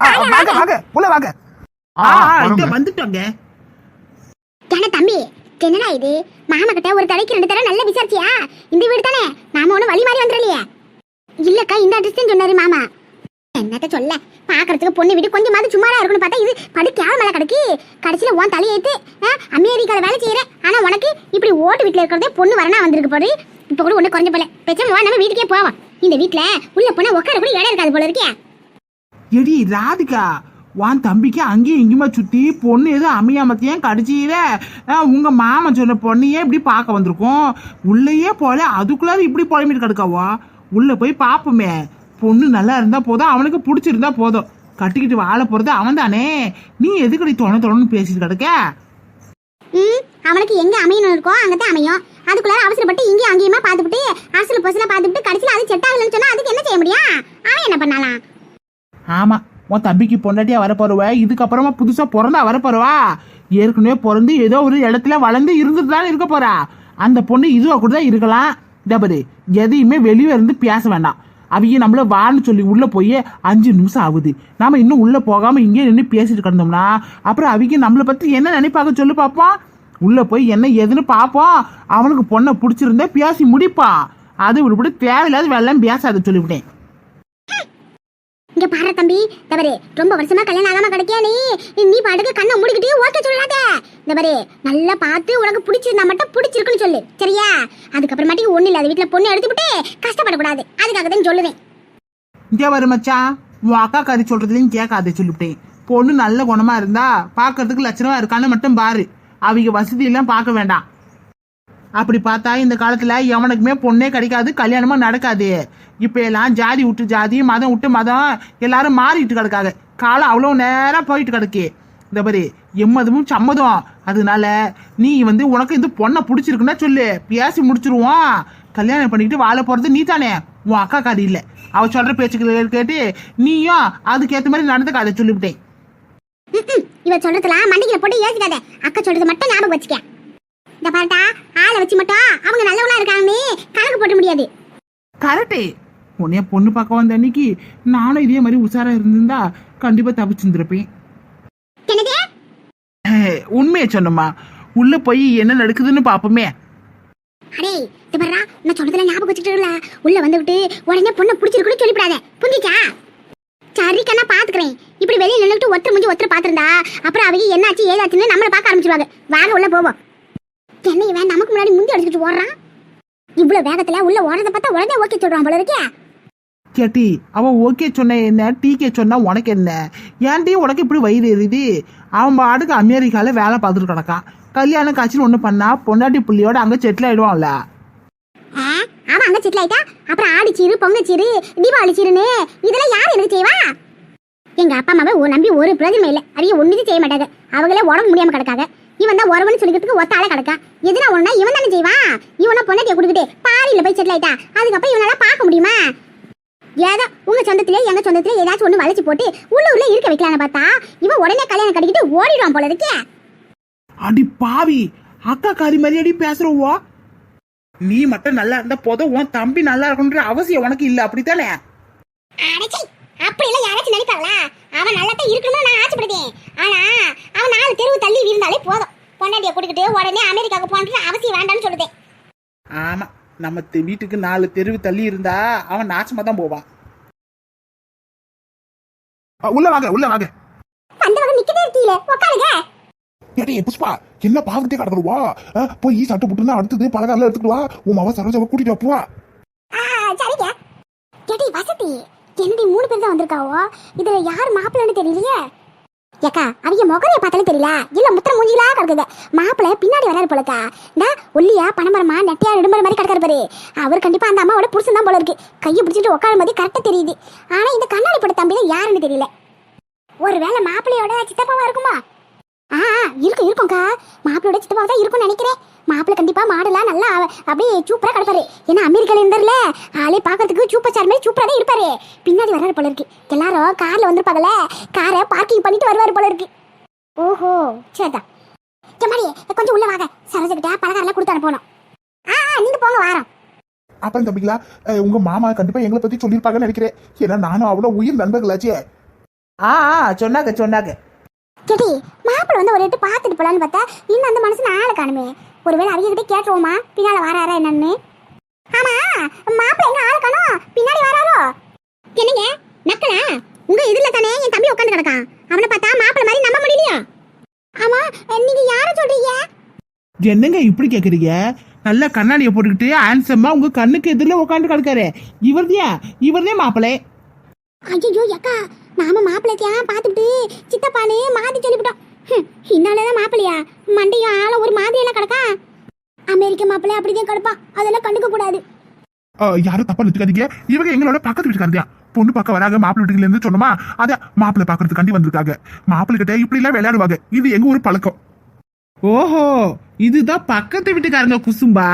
வாங்க வாங்க உள்ள வாங்க. இங்க வந்துட்டோங்க. தம்பி என்னடா இது? மாமா கிட்ட ஒரு தடவைக்கு ரெண்டு தடவை நல்லா விசாரிச்சியா? இந்த வீடு தானே? நாம ஒண்ணு வழி மாறி வந்துடலையே. இல்லக்கா இந்த அட்ரஸ் சொன்னாரு மாமா. என்னத்த சொல்ல? பாக்குறதுக்கு பொண்ணு வீடு கொஞ்சமாவது சும்மாரா இருக்குன்னு பார்த்தா இது படு கேவல கிடக்கு. கடைசியில உன் தலையேத்து ஆ, அமெரிக்கால வேலை செய்யறேன் ஆனா உனக்கு இப்படி ஓட்டு வீட்டுல இருக்கிறதே பொண்ணு வரனா வந்திருக்கு இப்ப கூட ஒண்ணு குறைஞ்ச போல. பேசாம வா நம்ம வீட்டுக்கே போவோம். இந்த வீட்டுல உள்ள போனா உட்கார கூட இடம் இருக்காது போல இருக்கே. எடி ராதிகா உன் தம்பிக்கு அங்கேயும் இங்கேயுமா சுத்தி பொண்ணு எதுவும் அமையாமத்தையும் கடிச்சியில உங்க மாமன் சொன்ன பொண்ணையே இப்படி பார்க்க வந்திருக்கோம்? உள்ளேயே போல அதுக்குள்ளார இப்படி புலம்பிட்டு கிடக்காவா? உள்ள போய் பார்ப்போமே பொண்ணு நல்லா இருந்தா போதும் அவனுக்கு பிடிச்சிருந்தா போதும். கட்டிக்கிட்டு வாழ போறது அவன் தானே நீ எதுக்கடி தொண தொணன்னு பேசிட்டு கிடக்க? ம் அவனுக்கு எங்க அமையணும் இருக்கோ அங்கதான் அமையும். அதுக்குள்ளார அவசரப்பட்டு இங்கேயும் அங்கேயுமா பார்த்துட்டு அரசியல் பசல பார்த்துட்டு கடைசியில் அது செட் ஆகலன்னு சொன்னா அதுக்கு என்ன செய்ய முடியும்? அவன் என்ன பண்ணலாம்? ஆமாம் உன் தம்பிக்கு பொண்டாட்டியாக வரப்போறவ இதுக்கப்புறமா புதுசாக பிறந்தா வரப்போறவா? ஏற்கனவே பிறந்து ஏதோ ஒரு இடத்துல வளர்ந்து இருந்துட்டு தான் இருக்க போறா. அந்த பொண்ணு இதுவாக கூட தான் இருக்கலாம் டபரு எதையுமே வெளியே இருந்து பேச வேண்டாம். அவங்க நம்மள வான்னு சொல்லி உள்ளே போய் அஞ்சு நிமிஷம் ஆகுது. நாம் இன்னும் உள்ளே போகாமல் இங்கே நின்று பேசிட்டு கிடந்தோம்னா அப்புறம் அவங்க நம்மளை பற்றி என்ன நினைப்பாங்க சொல்லி பார்ப்போம் உள்ளே போய் என்ன ஏதுன்னு பார்ப்போம் அவனுக்கு பொண்ணை பிடிச்சிருந்தா பேசி முடிப்பான். அது இப்படி தேவையில்லாத வெள்ளம் பேசாத சொல்லிவிட்டேன். இங்க பாரு தம்பி தவறு ரொம்ப வருஷமா கல்யாணம் ஆகாம கிடைக்கியா நீ? நீ பாட்டுக்கு கண்ணை மூடிக்கிட்டே ஓகே சொல்லாத. இந்த பாரு நல்லா பார்த்து உனக்கு பிடிச்சிருந்தா மட்டும் பிடிச்சிருக்குன்னு சொல்லு. சரியா? அதுக்கப்புறமாட்டி ஒண்ணு இல்லாத வீட்டுல பொண்ணு எடுத்துக்கிட்டு கஷ்டப்படக்கூடாது. அதுக்காக தான் சொல்லுவேன். இங்கே வரு மச்சான். உன் அக்கா கறி சொல்றதுலையும் கேட்காத சொல்லிவிட்டேன். பொண்ணு நல்ல குணமா இருந்தா பார்க்கறதுக்கு லட்சணமா இருக்கான்னு மட்டும் பாரு. அவங்க வசதி எல்லாம் பார்க்க வேண்டாம். அப்படி பார்த்தா இந்த காலத்தில் எவனுக்குமே பொண்ணே கிடைக்காது கல்யாணமும் நடக்காது. இப்போ எல்லாம் ஜாதி விட்டு ஜாதி மதம் விட்டு மதம் எல்லாரும் மாறிட்டு கிடக்காங்க. காலம் அவ்வளோ நேரம் போயிட்டு கிடக்கு. இந்த மாதிரி எம்மதமும் சம்மதம். அதனால நீ வந்து உனக்கு இந்த பொண்ணை பிடிச்சிருக்குன்னா சொல்லு. பேசி முடிச்சிருவோம். கல்யாணம் பண்ணிக்கிட்டு வாழ போகிறது நீ தானே உன் அக்கா காரி இல்லை. அவ சொல்ற பேச்சுக்கள் கேட்டு நீயும் அதுக்கேற்ற மாதிரி நடந்துக்காத சொல்லிவிட்டேன். இவ சொல்றதுலாம் மண்டிக்கில போட்டு யோசிக்காத. அக்கா சொல்றது மட்டும் ஞாபகம் வச்சுக்க. இந்த பாருடா ஆளை வச்சு மட்டும் அவங்க நல்லவங்களா இருக்காங்கன்னு கணக்கு போட முடியாது. கரெக்டே. உன்னைய பொண்ணு பார்க்க வந்த அன்னைக்கு நானும் இதே மாதிரி உஷாரா இருந்திருந்தா கண்டிப்பா தப்பிச்சிருந்திருப்பேன். என்னது? உண்மையை சொன்னம்மா உள்ள போய் என்ன நடக்குதுன்னு பாப்போமே. அடே இது பாருடா நான் சொல்றதுல ஞாபகம் வச்சுக்கிட்டு உள்ள வந்துவிட்டு உடனே பொண்ணை பிடிச்சிருக்குன்னு சொல்லிவிடாத. புரிஞ்சுச்சா? சரி கண்ணா பாத்துக்கிறேன். இப்படி வெளியில நின்னுட்டு ஒருத்தர் முடிஞ்சு ஒருத்தர் பாத்திருந்தா அப்புறம் அவங்க என்னாச்சு ஏதாச்சுன்னு நம்மள பார்க்க ஆரம்பிச்சிருவாங்க. வாங்க உள்ள போவோம். என்ன இவன் நமக்கு முன்னாடி முந்தி அடிச்சுட்டு ஓடுறான்? இவ்வளவு வேகத்துல உள்ள ஓடுறத பார்த்தா உடனே ஓகே சொல்றான் போல இருக்கே. கேட்டி அவன் ஓகே சொன்ன என்ன? டீகே சொன்னா உனக்கு என்ன? ஏன்டி உனக்கு இப்படி வயிறு எரியுது? அவன் பாட்டுக்கு அமெரிக்கால வேலை பார்த்துட்டு கிடக்கான். கல்யாணம் காட்சின்னு ஒன்று பண்ணா பொண்டாட்டி புள்ளியோட அங்கே செட்டில் ஆயிடுவான்ல. அவன் அங்க செட்டில் ஆயிட்டா? அப்புறம் ஆடி சீரு பொங்கல் சீரு தீபாவளி சீருன்னு இதெல்லாம் யார் எனக்கு செய்வா? எங்க அப்பா அம்மாவை நம்பி ஒரு பிரயோஜனம் இல்லை. அவங்க ஒண்ணுது செய்ய மாட்டாங்க. அவங்களே உடம்பு முடியாம கிடக்காங்க. இவன் தான் உறவுன்னு சொல்லிக்கிறதுக்கு ஒத்த ஆளே கிடக்கா. எதுனா ஒண்ணா இவன் தானே செய்வான் இவனை பொண்ணாட்டிய கொடுத்துட்டு பாரியில போய் செட்டில் ஆயிட்டா? அதுக்கப்புறம் இவனால பார்க்க முடியுமா? ஏதோ உங்க சொந்தத்திலே எங்க சொந்தத்திலே ஏதாச்சும் ஒண்ணு வளைச்சு போட்டு உள்ளூர்ல இருக்க வைக்கலான்னு பார்த்தா இவன் உடனே கல்யாணம் கட்டிக்கிட்டு ஓடிடுவான் போல இருக்கே. அடி பாவி. அக்கா காரி மாதிரி அடி பேசுறவோ? நீ மட்டும் நல்லா இருந்தா போதும் உன் தம்பி நல்லா இருக்கணுன்ற அவசியம் உனக்கு இல்ல அப்படித்தானே? அப்படி எல்லாம் யாராச்சும் நினைப்பாங்களா? அவன் நல்லா தான் இருக்கணும்னு நான் ஆசைப்படுதேன் ஆனா அவன் நாலு தெருவு தள்ளி இருந்தாலே போதும். பொண்டாட்டிய கூட்டிக்கிட்டு உடனே அமெரிக்காவுக்கு போன்ற அவசியம் வேண்டாம்னு சொல்லுதேன். ஆமா நம்ம வீட்டுக்கு நாலு தெருவு தள்ளி இருந்தா அவன் நாசமா தான் போவான். உள்ள வாங்க உள்ள வாங்க. வந்தவங்க நிக்கதே இருக்கீல உட்காருங்க ஏடி புஷ்பா என்ன பாவத்தே கடக்கணுவா போய் சட்டை புட்டுனா அடுத்தது பலகாரம் எடுத்துட்டு வா. உன் மாவ சரோஜாவை கூட்டிட்டு வா சரிங்க. கேட்டி வசதி. என்னடி மூணு பேர் தான் வந்திருக்காவோ? இதுல யார் மாப்பிள்ளன்னு தெரியலையே? ஏக்கா அவங்க முகரைய பார்த்தாலே தெரியல? இல்ல முத்திர மூஞ்சிலா கிடக்குது. மாப்பிள்ள பின்னாடி வராரு போலக்கா. இந்த ஒல்லியா பணமரமா நெட்டையா நெடுமரம் மாதிரி கிடக்காரு பாரு. அவர் கண்டிப்பா அந்த அம்மாவோட புருஷன் தான் போல இருக்கு. கையை பிடிச்சிட்டு உட்காரும் போது கரெக்டா தெரியுது. ஆனா இந்த கண்ணாடி பட தம்பி தான் யாருன்னு தெரியல. ஒருவேளை மாப்பிள்ளையோட சித்தப்பாவா இருக்குமா? ஆ ஆ, இருக்கும் இருக்கும்க்கா. மாப்பிள்ளையோட சித்தப்பாவா தான் இருக்கும்னு நினைக்கிறேன். மாப்பிள்ளை கண்டிப்பா மாடலாம் நல்லா அப்படியே சூப்பரா கிடப்பாரு. ஏன்னா அமெரிக்கால இருந்தார்ல ஆளே பார்க்கறதுக்கு சூப்பர் ஸ்டார் மாதிரி சூப்பரா தான் இருப்பாரு. பின்னாடி வர்றாரு போல இருக்கு. எல்லாரும் கார்ல வந்திருப்பாங்கல்ல காரை பார்க்கிங் பண்ணிட்டு வருவாரு போல இருக்கு. ஓஹோ சரிதான் மாதிரி கொஞ்சம் உள்ள வாங்க. சரோஜகிட்ட பலகாரம் கொடுத்து அனுப்பணும். ஆ ஆ, நீங்க போங்க வாரம். அப்பன் தம்பிங்களா உங்க மாமா கண்டிப்பா எங்களை பத்தி சொல்லியிருப்பாங்கன்னு நினைக்கிறேன். ஏன்னா நானும் அவ்வளவு உயிர் நண்பர்களாச்சே. ஆ ஆ, சொன்னாங்க சொன்னாங்க. கேட்டி மாப்பிள்ளை வந்து ஒரு எட்டு பார்த்துட்டு போலான்னு பார்த்தா இன்னும் அந்த மனசு ஆளை காணுமே. ஒருவேளை அவங்க கிட்ட கேட்டுருவோமா? பின்னால வராரா என்னன்னு? ஆமா மாப்பிள்ளை எங்க ஆளை காணோம். பின்னாடி வராரோ? என்னங்க நக்கலா? உங்க இதுல தானே என் தம்பி உட்காந்து கிடக்கான். அவனை பார்த்தா மாப்பிள்ளை மாதிரி நம்ப முடியலையா? ஆமா நீங்க யார சொல்றீங்க? என்னங்க இப்படி கேக்குறீங்க? நல்ல கண்ணாடியை போட்டுக்கிட்டு ஹேண்ட்ஸமா உங்க கண்ணுக்கு எதிரில் உட்காந்து கிடக்காரு. இவர்தான் இவர்தே மாப்பிளை. ஐயோ அக்கா நாம மாப்பிள்ளைத்தியா பார்த்துட்டு சித்தப்பானு மாத்தி சொல்லிவிட்டோம். இன்னாலதான் மாப்பிள்ளையா? மண்டையும் ஆள ஒரு மாதிரி எல்லாம் கிடக்கா? அமெரிக்க மாப்பிள்ளை அப்படிதான் கிடப்பான் அதெல்லாம் கண்டுக்க கூடாது. ஆ, யாரும் தப்பா நினைச்சுக்காதீங்க. இவங்க எங்களோட பக்கத்து வீட்டுக்காரதியா பொண்ணு பார்க்க வராங்க மாப்பிள்ளை வீட்டுல இருந்து சொன்னோமா? அத மாப்பிள்ளை பாக்குறதுக்காண்டி வந்திருக்காங்க. மாப்பிள்ளை கிட்ட இப்படி எல்லாம் விளையாடுவாங்க. இது எங்க ஊர் பழக்கம். ஓஹோ இதுதான் பக்கத்து வீட்டுக்காரங்க குசும்பா?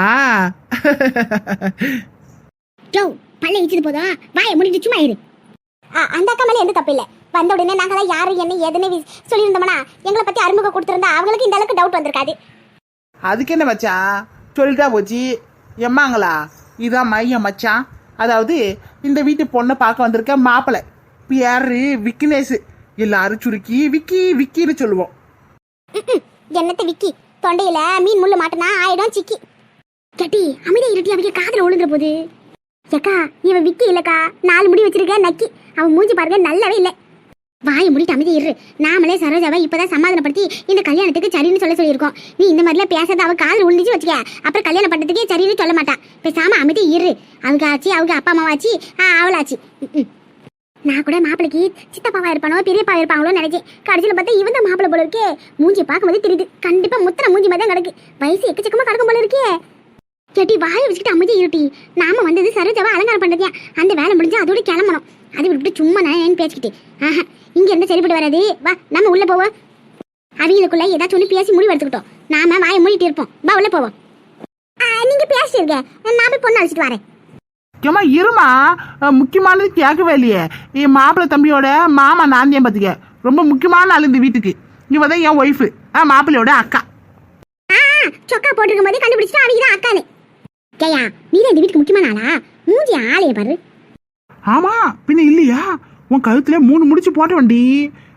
ஜோ பல்ல இச்சது போதும் வாயை மூடிட்டு சும்மா இரு. அந்த அக்கா மேல எந்த தப்பு இல்ல. வந்த உடனே நாங்களாம் யாரு என்ன ஏதுன்னு சொல்லியிருந்தோம்னா எங்களை பத்தி அறிமுகம் கொடுத்திருந்தா அவங்களுக்கு இந்த அளவுக்கு டவுட் வந்திருக்காது. அதுக்கு என்ன மச்சான் சொல்லிட்டா போச்சு. எம்மாங்களா? இதான் மையம் மச்சான் அதாவது இந்த வீட்டு பொண்ணை பார்க்க வந்திருக்க மாப்பிள்ளை பேரு விக்னேஷ் எல்லாரும் சுருக்கி விக்கி விக்கின்னு சொல்லுவோம். என்னத்தை விக்கி? தொண்டையில மீன் முள்ளு மாட்டினா ஆயிடும் சிக்கி. கட்டி அமைதியா இருட்டி அவங்க காதுல விழுந்துற போது. ஏக்கா இவன் விக்கி இல்லக்கா. நாலு முடி வச்சிருக்க நக்கி. அவன் மூஞ்சி பாருங்க நல்லாவே இல்லை. வாயை முடிட்டு அமைதி இரு நாமளே சரோஜாவை இப்பதான் சமாதானப்படுத்தி இந்த கல்யாணத்துக்கு சரின்னு சொல்ல சொல்லியிருக்கோம். நீ இந்த மாதிரிலாம் பேசாத அவ காதல் உழுந்துச்சு வச்சுக்க. அப்புறம் கல்யாணம் பண்ணுறதுக்கே சரின்னு சொல்ல மாட்டான் பேசாம அமைதி இரு. அவங்க ஆச்சு அவங்க அப்பா அம்மாவாச்சு அவளாச்சு. நான் கூட மாப்பிளைக்கு சித்தப்பாவா இருப்பானோ பெரியப்பா இருப்பாங்களோ நினைச்சேன். கடைசியில் பார்த்தா இவன் தான் மாப்பிளை போல இருக்கே. மூஞ்சி பார்க்கும்போது தெரியுது. கண்டிப்பா முத்தனை மூஞ்சி மாதிரி தான் கிடக்கு. வயசு எக்கச்சக்கமா கிடக்கும் போல இருக்கே. கேட்டி வாயை வச்சுக்கிட்டு அமைதி இருட்டி நாம வந்தது சரோஜாவை அலங்காரம் பண்றதையா? அந்த வேலை முடிஞ்சு அதோட கிளம்பணும். அது விட்டுட்டு சும்மா நான் ஏன்னு பேசிக்கிட்டு. ஆஹா இங்க இருந்து சரிப்பட்டு வராது. வா நம்ம உள்ள போவோம். அவங்களுக்குள்ள ஏதாச்சும் ஒன்று பேசி முடிவு எடுத்துக்கிட்டோம். நாம வாயை மூடிட்டு இருப்போம். வா உள்ள போவோம். ஆ, நீங்க பேசிருங்க. நான் போய் பொண்ணு அழைச்சிட்டு வரேன். ஏமா இருமா. முக்கியமானது கேட்கவே இல்லையே. என் மாப்பிள்ளை தம்பியோட மாமா நான் தான் பார்த்துக்க? ரொம்ப முக்கியமான ஆள் இந்த வீட்டுக்கு. இவ தான் என் ஒய்ஃபு ஆ மாப்பிள்ளையோட அக்கா. சொக்கா போட்டிருக்கும் போது கண்டுபிடிச்சிட்டு அவங்க தான் அக்கானு கேயா நீ இந்த வீட்டுக்கு முக்கியமான ஆளா? மூஞ்சி ஆளைய பாரு. ஆமா பின்ன இல்லையா? உன் கழுத்துல மூணு முடிச்சு போட்ட வண்டி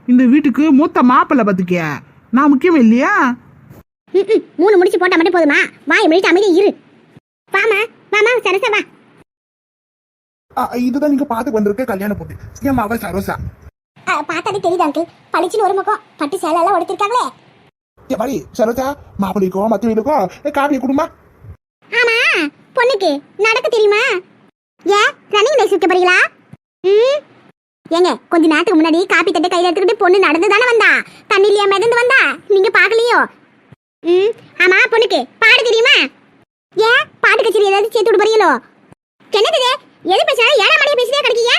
இந்த வீட்டுக்கு மூத்த மாப்பிள்ளை பார்த்துக்க நான் முக்கியம் இல்லையா? மூணு முடிச்சு போட்டா மட்டும் போதுமா? வாய் முடிச்சு அமைதியா இரு. வாமா வாமா சரசா வா. ஆ, இதுதான் நீங்க பார்த்து வந்திருக்க கல்யாண பொண்ணு. என் மாவ சரோசா. ஆ, பார்த்தாலே தெரியுது அங்கிள் பளிச்சுன்னு ஒரு முகம். பட்டு சேலை எல்லாம் உடுத்திருக்காங்களே. ஏ மாதிரி சரோசா மாப்பிள்ளைக்கோ மத்த வீட்டுக்கோ காவிய குடுமா? ஆமா பொண்ணுக்கு நடக்க தெரியுமா? ஏன் ரன்னிங் ரேஸ் வைக்க போறீங்களா? ம். ஏங்க கொஞ்ச நேரத்துக்கு முன்னாடி காப்பி தட்டை கையில எடுத்துக்கிட்டு பொண்ணு நடந்து தானே வந்தா? தண்ணிலையா மிதந்து வந்தா? நீங்க பாக்கலையோ ம் ஆமா பொண்ணுக்கு பாட தெரியுமா? ஏன் பாட்டு கச்சேரி ஏதாவது சேர்த்து விட போறீங்களோ? என்னது எது பேசினாலும் ஏழாம் மணியை பேசிட்டே கிடைக்கீங்க?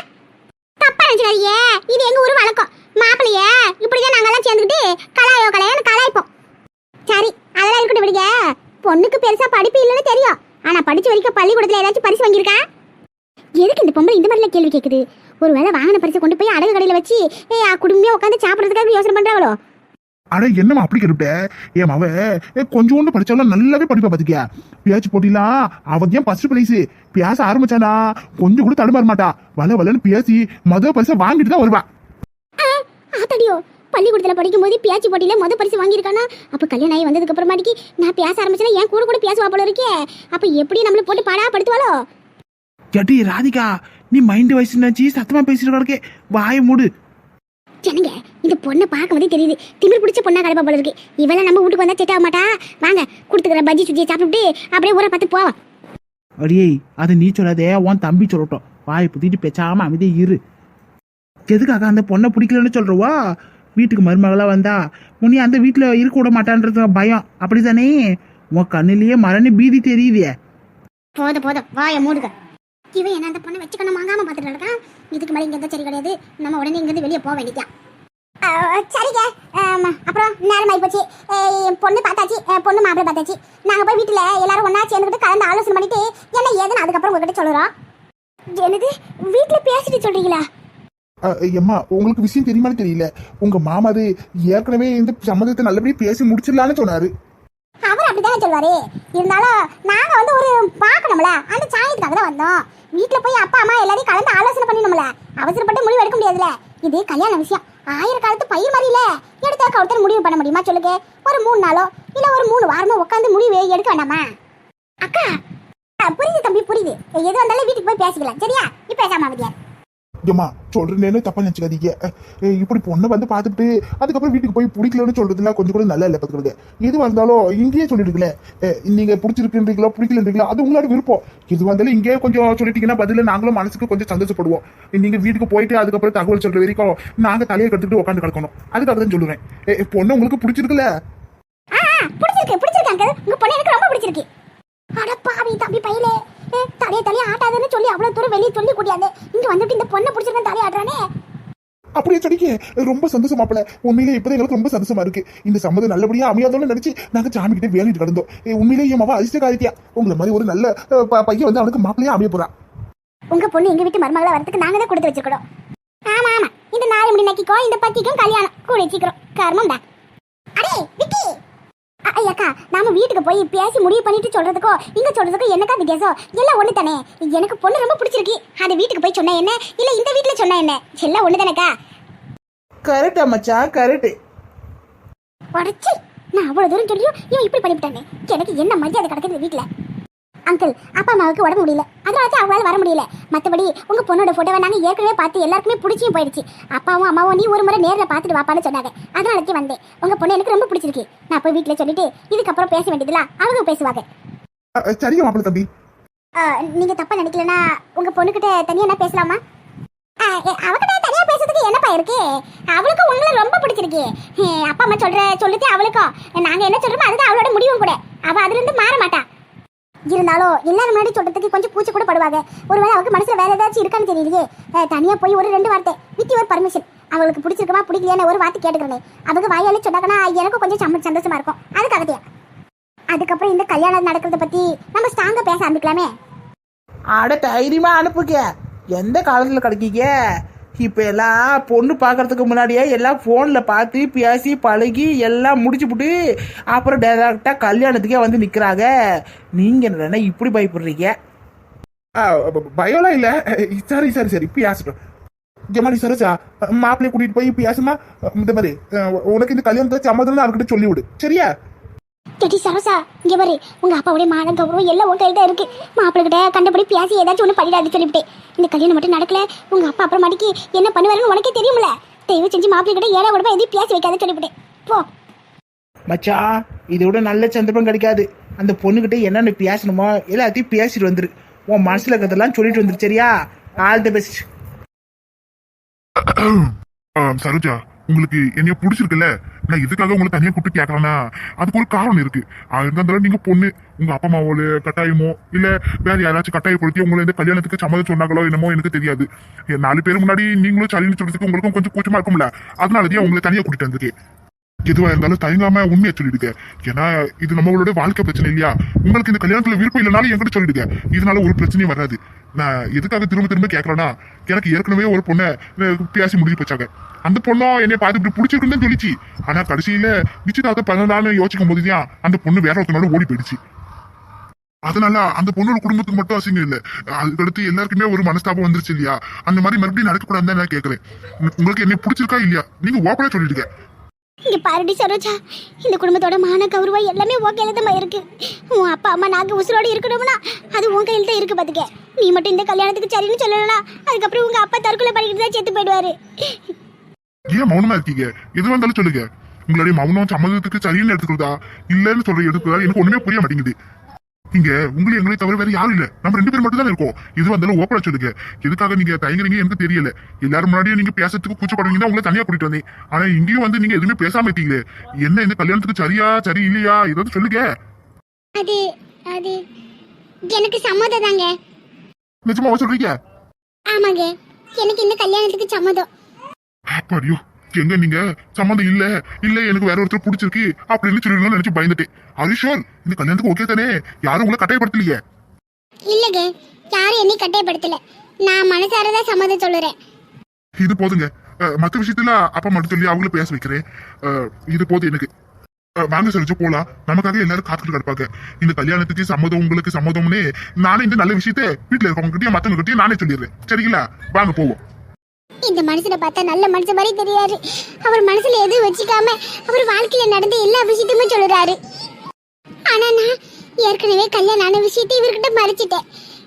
தப்பா நினைச்சுக்காதீங்க. இது எங்க ஊர் வழக்கம். மாப்பிள்ளைய இப்படிதான் நாங்கெல்லாம் சேர்ந்துக்கிட்டு பொண்ணுக்கு பெருசா படிப்பு இல்லைன்னு தெரியும். ஆனா படிச்ச வரைக்கும் பள்ளிக்கூடத்துல ஏதாச்சும் பரிசு வாங்கியிருக்கா? எதுக்கு இந்த பொம்பளை இந்த மாதிரிலாம் கேள்வி கேக்குது? ஒருவேளை வாங்கின பரிசை கொண்டு போய் அடகு கடையில வச்சு ஏ குடும்பமே உட்காந்து சாப்பிடறதுக்காக யோசனை பண்றாங்களோ? அட என்னம்மா அப்படி கேட்டுவிட்ட? ஏன் அவ ஏ, கொஞ்சோண்டு படிச்சாலும் நல்லாவே படிப்பா பாத்துக்கியா? பேச்சு போட்டிலாம் அவன் ஏன் ஃபர்ஸ்ட் பிரைஸ் பேச ஆரம்பிச்சானா? கொஞ்சம் கூட தடுமாற மாட்டா. வள வளன்னு பேசி மொதல் பரிசை வாங்கிட்டு தான் வருவா. ஆத்தாடியோ பள்ளிக்கூடத்துல படிக்கும் போது பேச்சு போட்டியில முத பரிசு வாங்கியிருக்கானா? அப்ப கல்யாணம் ஆகி வந்ததுக்கு அப்புறமாட்டிக்கு நான் பேச ஆரம்பிச்சேன்னா என் கூட கூட பேசுவா போல இருக்கே. அப்ப எப்படி நம்மள போட்டு பாடா படுத்துவாளோ? கேட்டி ராதிகா நீ மைண்ட் வயசு நினைச்சு சத்தமா பேசிட்டு கிடக்கே வாயை மூடு. ஜனங்க இந்த பொண்ணை பார்க்கும்போதே தெரியுது. திமிர் பிடிச்ச பொண்ணா கிடப்பா போல இருக்கு. இவெல்லாம் நம்ம வீட்டுக்கு வந்தா செட் ஆக மாட்டா? வாங்க கொடுத்துக்கிற பஜ்ஜி சுஜியை சாப்பிட்டுட்டு அப்படியே ஊரை பார்த்து போவோம். அடியே அதை நீ சொல்லாதே உன் தம்பி சொல்லட்டும். வாயை புத்திட்டு பேசாம அமைதியே இரு. எதுக்காக அந்த பொண்ணை பிடிக்கலன்னு சொல்றவா? வீட்டுக்கு மருமகளாக வந்தா முன்னி அந்த வீட்டில் இருக்க விட மாட்டான்றது பயம். அப்படிதானே உன் கண்ணிலேயே மரணி பீதி தெரியுதே. போதும் போதும். வாய மூடுக இவன் என்ன அந்த பொண்ணை வச்சுக்கணும் வாங்காம பார்த்துட்டு இருக்கான்? இதுக்கு மேலே இங்கே சரி கிடையாது. நம்ம உடனே இங்கேருந்து வெளியே போக வேண்டியதான் சரிங்க. ஆமா, அப்புறம் நேரம் ஆகி போச்சு பொண்ணு பார்த்தாச்சு. பொண்ணு மாப்பிள்ளை பார்த்தாச்சு. நாங்கள் போய் வீட்டில் எல்லாரும் ஒன்றா சேர்ந்துக்கிட்டு கலந்து ஆலோசனை பண்ணிட்டு என்ன ஏதுன்னு அதுக்கப்புறம் உங்ககிட்ட சொல்லுறோம். என்னது? வீட்டில் பேசிட்டு சொல்கிறீங்களா எம்மா உங்களுக்கு விஷயம் தெரியுமான்னு தெரியல. உங்க மாமாது ஏற்கனவே இந்த சம்மந்தத்தை நல்லபடியா பேசி முடிச்சிடலான்னு சொன்னாரு. அவர் அப்படிதான் சொல்வாரு? இருந்தாலும் நாங்க வந்து ஒரு பார்க்கணும்ல. அந்த சாயத்துக்காக தான் வந்தோம். வீட்டுல போய் அப்பா அம்மா எல்லாரையும் கலந்து ஆலோசனை பண்ணணும்ல அவசரப்பட்டு முடிவு எடுக்க முடியாதுல இது கல்யாண விஷயம். ஆயிரம் காலத்து பயிர் மாதிரி இல்ல. எடுத்த கவுத்தர் முடிவு பண்ண முடியுமா சொல்லுங்க? ஒரு மூணு நாளோ இல்ல ஒரு மூணு வாரமோ உட்காந்து முடிவு எடுக்க வேண்டாமா? அக்கா புரியுது தம்பி புரியுது. எது வந்தாலும் வீட்டுக்கு போய் பேசிக்கலாம். சரியா? இப்ப பேசாம அமைதியா ஏமா சொல்றேன்னு தப்பா நினைச்சுக்காதீங்க. இப்படி பொண்ணை வந்து பார்த்துட்டு அதுக்கப்புறம் வீட்டுக்கு போய் பிடிக்கலன்னு சொல்றதுலாம் கொஞ்சம் கூட நல்லா இல்லை பார்த்துக்கிறது எதுவாக இருந்தாலும் இங்கேயே சொல்லிடுங்களேன். நீங்க பிடிச்சிருக்குன்றீங்களோ பிடிக்கலன்றீங்களா அது உங்களோட விருப்பம். எதுவாக இருந்தாலும் இங்கேயே கொஞ்சம் சொல்லிட்டீங்கன்னா பதில நாங்களும் மனசுக்கு கொஞ்சம் சந்தோஷப்படுவோம். நீங்க வீட்டுக்கு போயிட்டு அதுக்கப்புறம் தகவல் சொல்ற வரைக்கும் நாங்க தலையை கட்டுக்கிட்டு உட்காந்து கிடக்கணும். அதுக்காக தான் சொல்லுவேன். பொண்ணு உங்களுக்கு பிடிச்சிருக்குல்ல? பிடிச்சிருக்கு பிடிச்சிருக்கு உங்க பொண்ணு எனக்கு ரொம்ப பிடிச்சிருக்கு அட பாவி தம்பி பையலே ஏ, தலைய தலைய ஆட்டாதுன்னு சொல்லி அவ்வளவு தூரம் வெளியே சொல்லி கூட்டியாந்து இங்க வந்துட்டு இந்த பொண்ணை பிடிச்சிருக்கேன் தலைய ஆடுறானே அப்படியே சொடிக்க ரொம்ப சந்தோஷமாப்பல உண்மையிலே இப்பதான் எங்களுக்கு ரொம்ப சந்தோஷமா இருக்கு. இந்த சம்மதம் நல்லபடியா அமையாதோன்னு நினைச்சு நாங்க சாமி கிட்ட வேண்டிட்டு கிடந்தோம். ஏ, உண்மையிலேயே என் மவ அதிர்ஷ்டக்காரித்தியா உங்களை மாதிரி ஒரு நல்ல பையன் வந்து அவனுக்கு மாப்பிள்ளையா அமைய போறான் உங்க பொண்ணு எங்க வீட்டு மருமகளா வரதுக்கு நாங்க தான் கொடுத்து வச்சிருக்கோம் ஆமா ஆமா. இந்த நாலு மணி நக்கிக்கோ இந்த பத்திக்கும் கல்யாணம். கூட வச்சுக்கிறோம் கர்மம்டா அடே விக்கி. அ- ஐயாக்கா நாம வீட்டுக்கு போய் பேசி முடிவு பண்ணிட்டு சொல்றதுக்கோ இங்க சொல்றதுக்கோ என்னக்கா வித்தியாசம்? எல்லாம் ஒண்ணு தானே எனக்கு பொண்ணு ரொம்ப பிடிச்சிருக்கு. அது வீட்டுக்கு போய் சொன்னா என்ன? இல்ல இந்த வீட்டுல சொன்னா என்ன? எல்லாம் ஒண்ணு தானேக்கா கரெக்டா மச்சான் கரெக்ட். உடச்சி நான் அவ்வளவு தூரம் சொல்லியும் இவன் இப்படி பண்ணிவிட்டானே? எனக்கு என்ன மரியாதை கிடக்குது வீட்டுல? அங்கிள் அப்பா அம்மாவுக்கு உடம்பு முடியல. அதனால தான் அவங்களால வர முடியல. மற்றபடி உங்க பொண்ணோட போட்டோவை நாங்க ஏற்கனவே பார்த்து எல்லாருக்குமே பிடிச்சியும் போயிடுச்சு. அப்பாவும் அம்மாவும் நீ ஒரு முறை நேர்ல பார்த்துட்டு வாப்பான்னு சொன்னாங்க. அதனால தான் வந்தேன். உங்க பொண்ணு எனக்கு ரொம்ப பிடிச்சிருக்கு. நான் போய் வீட்டுல சொல்லிட்டு இதுக்கப்புறம் பேச வேண்டியதுல அவங்க பேசுவாங்க. சரிங்க மாப்பிள்ளை தம்பி. நீங்க தப்பா நினைக்கலனா உங்க பொண்ணுகிட்ட தனியா என்ன பேசலாமா? அவகிட்ட தனியா பேசுறதுக்கு என்னப்பா இருக்கு? அவளுக்கும் உங்களை ரொம்ப பிடிச்சிருக்கு. அப்பா அம்மா சொல்ற சொல்லுது அவளுக்கும். நாங்க என்ன சொல்றோமோ அதுதான் அவளோட முடிவும் கூட. அவ அதுல இருந்து மாற மாட்டா. இருந்தாலும் எல்லாரும் முன்னாடி சொல்றதுக்கு கொஞ்சம் பூச்சி கூட படுவாங்க. ஒருவேளை அவருக்கு மனசுல வேற ஏதாச்சும் இருக்கான்னு தெரியலையே. அஹ், தனியா போய் ஒரு ரெண்டு வார்த்தை வித்தி ஒரு பர்மிஷன் அவங்களுக்கு பிடிச்சிருக்குமா பிடிக்கலையான்னு ஒரு வார்த்தை கேட்டுக்கிறேன். அவங்க வாயாலே சொன்னாங்கன்னா எனக்கும் கொஞ்சம் சம்ம- சந்தோஷமா இருக்கும். அதுக்காகத்தையா அதுக்கப்புறம் இந்த கல்யாணம் நடக்கிறத பத்தி நம்ம ஸ்ட்ராங்கா பேச ஆரம்பிக்கலாமே. அட தைரியமா அனுப்புக்க எந்த காலத்துல கிடைக்கீங்க இப்போ எல்லாம் பொண்ணு பார்க்கறதுக்கு முன்னாடியே எல்லாம் ஃபோனில் பார்த்து பேசி பழகி எல்லாம் முடிச்சுப்புட்டு அப்புறம் டேரெக்டாக கல்யாணத்துக்கே வந்து நிற்கிறாங்க நீங்கள் என்னடா இப்படி பயப்படுறீங்க? பயம்லாம் இல்லை. சரி சரி சரி சரி பேசட்டும் ஜமாலி சரோஜா மாப்பிள்ளைய கூட்டிட்டு போய் பேசுமா அஹ், இந்த மாதிரி உனக்கு இந்த கல்யாணத்தை சம்மதம் அவர்கிட்ட சொல்லிவிடு. சரியா? கேட்டி சரோசா இங்க பாரு. உங்க அப்பாவுடைய மான கௌரவம் எல்லாம் உங்க கையில இருக்கு. மாப்பிள்ளை கிட்ட கண்டபடி பேசி ஏதாச்சும் ஒண்ணு பண்ணிடாது சொல்லிவிட்டேன். இந்த கல்யாணம் மட்டும் நடக்கல. உங்க அப்பா அப்புறம் மாட்டிக்கு என்ன பண்ணுவாருன்னு உனக்கே தெரியும்ல. தயவு செஞ்சு மாப்பிள்ளை கிட்ட ஏழை உடம்பா எதையும் பேசி வைக்காத சொல்லிவிட்டேன். போ. மச்சான் இதை விட நல்ல சந்தர்ப்பம் கிடைக்காது. அந்த பொண்ணுகிட்ட என்னென்ன பேசணுமோ எல்லாத்தையும் பேசிட்டு வந்துரு. உன் மனசுல இருக்கிறதெல்லாம் சொல்லிட்டு வந்துரு சரியா? ஆல் தி பெஸ்ட் சரோஜா உங்களுக்கு என்னைய பிடிச்சிருக்குல்ல? நான் இதுக்காக உங்களை தனியா கூப்பிட்டு கேட்கறேன்னா அதுக்கு ஒரு காரணம் இருக்கு. இருந்தாலும் நீங்க பொண்ணு உங்க அப்பா அம்மாவோட கட்டாயமோ இல்ல வேற யாராச்சும் கட்டாயப்படுத்தி உங்களை இந்த கல்யாணத்துக்கு சம்மதம் சொன்னாங்களோ என்னமோ எனக்கு தெரியாது. என் நாலு பேர் முன்னாடி நீங்களும் சரின்னு சொல்றதுக்கு உங்களுக்கும் கொஞ்சம் கூச்சமா இருக்கும்ல. அதனாலதான் உங்களை தனியா கூட்டிட்டு வந்திருக்கேன். எதுவா இருந்தாலும் தயங்காம உண்மையை சொல்லிடுங்க. ஏன்னா இது நம்மளோட வாழ்க்கை பிரச்சனை இல்லையா? உங்களுக்கு இந்த கல்யாணத்துல விருப்பம் இல்லைனாலும் என்கிட்ட சொல்லிடுங்க. இதனால ஒரு பிரச்சனையும் வராது. நான் எதுக்காக திரும்ப திரும்ப கேட்கறேன்னா எனக்கு ஏற்கனவே ஒரு பொண்ணை பேசி முடிஞ்சு போச்சாங்க. அந்த பொண்ணும் என்னை பார்த்து இப்படி பிடிச்சிருக்குன்னு சொல்லிச்சு. ஆனா கடைசியில நிச்சயதார்த்த பண்ணலாம்னு யோசிக்கும் போதுதான் அந்த பொண்ணு வேற ஒருத்தனோட ஓடி போயிடுச்சு. அதனால அந்த பொண்ணோட குடும்பத்துக்கு மட்டும் அசிங்கம் இல்ல. அதுக்கடுத்து எல்லாருக்குமே ஒரு மனஸ்தாபம் வந்துருச்சு இல்லையா? அந்த மாதிரி மறுபடியும் நடக்கக்கூடாதுன்னு தான் நான் கேட்கறேன் உங்களுக்கு என்ன பிடிச்சிருக்கா இல்லையா? நீங்க ஓப்பனா சொல்லிடுங்க. இங்க பாருடி சரோஜா இந்த குடும்பத்தோட மான கௌரவம் எல்லாமே உன் கையில தான் இருக்கு. உன் அப்பா அம்மா நாங்க உசுரோடு இருக்கணும்னா அது உன் கையில தான் இருக்கு பாத்துக்க. நீ மட்டும் இந்த கல்யாணத்துக்கு சரின்னு சொல்லலாம் அதுக்கப்புறம் உங்க அப்பா தற்கொலை பண்ணிக்கிட்டு தான் செத்து போயிடுவாரு. ஏன் மௌனமா இருக்கீங்க? எது வந்தாலும் சொல்லுங்க. உங்களுடைய மௌனம் சம்மதத்துக்கு சரின்னு எடுத்துக்கிறதா? இல்லன்னு சொல்ற எடுத்துக்கிறதா எனக்கு ஒண்ணுமே புரிய மாட்டேங்குது. இங்க உங்களை எங்களை தவிர வேற யாரும் இல்ல. நம்ம ரெண்டு பேர் மட்டும் தான் இருக்கோம். இது வந்தாலும் ஓப்பனா சொல்லுங்க. எதுக்காக நீங்க தயங்குறீங்க எனக்கு தெரியல. எல்லாரும் முன்னாடியும் நீங்க பேசுறதுக்கு கூச்சப்படுவீங்க உங்களை தனியா கூட்டிட்டு வந்தேன். ஆனா இங்கேயும் வந்து நீங்க எதுவுமே பேசாம இருக்கீங்களே. என்ன இந்த கல்யாணத்துக்கு சரியா சரி இல்லையா ஏதாவது சொல்லுங்க. அது அது எனக்கு சம்மதம் தாங்க. நிஜமாவா சொல்றீங்க? ஆமாங்க. எனக்கு இந்த கல்யாணத்துக்கு சம்மதம். அப்பாடியோ எங்க நீங்க? சம்மந்தம் இல்ல. இல்ல எனக்கு வேற ஒருத்தர் பிடிச்சிருக்கு அப்படின்னு சொல்லி நினைச்சு பயந்துட்டேன். ஹரிஷோர் இந்த கல்யாணத்துக்கு ஓகே தானே? யாரும் உங்களை கட்டாயப்படுத்தலையே. இல்லங்க யாரும் என்னை கட்டாயப்படுத்தல. நான் மனசாரதான் சம்மதம் சொல்லுறேன். இது போதுங்க. மத்த விஷயத்துல அப்பா மட்டும் சொல்லி அவங்கள பேச வைக்கிறேன். இது போதும் எனக்கு. வாங்க சரிச்சு போலாம். நமக்காக எல்லாரும் காத்துட்டு கிடப்பாங்க. இந்த கல்யாணத்துக்கு சம்மதம் உங்களுக்கு சம்மதம்னு நானே இந்த நல்ல விஷயத்த வீட்டுல இருக்கவங்க கிட்டயும் மத்தவங்க கிட்டயும் நானே சொல்லிடுறேன். சரிங்களா? வாங்க போவோம். இந்த மனுஷனை பார்த்தா நல்ல மனுஷன் மாதிரி தெரியாது. அவர் மனசுல எதுவும் வச்சுக்காம அவர் வாழ்க்கையில நடந்த எல்லா விஷயத்தையுமே சொல்லுறாரு ஆனா நான் ஏற்கனவே கல்யாணம் ஆன விஷயத்தை இவர்கிட்ட மறைச்சிட்டேன்.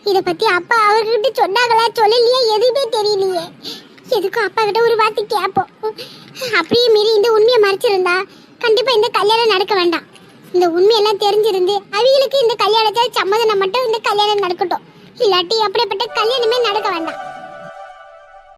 இத பத்தி அப்பா அவர்கிட்ட சொன்னாங்களா சொல்லலையா எதுவுமே தெரியலையே. எதுக்கும் அப்பா கிட்ட ஒரு வார்த்தை கேட்போம். அப்படியே மீறி இந்த உண்மையை மறைச்சிருந்தா கண்டிப்பா இந்த கல்யாணம் நடக்க வேண்டாம். இந்த உண்மையெல்லாம் தெரிஞ்சிருந்து அவங்களுக்கு இந்த கல்யாணத்தை சம்மதம் மட்டும் இந்த கல்யாணம் நடக்கட்டும். இல்லாட்டி அப்படிப்பட்ட கல்யாணமே நடக்க வேண்டாம்.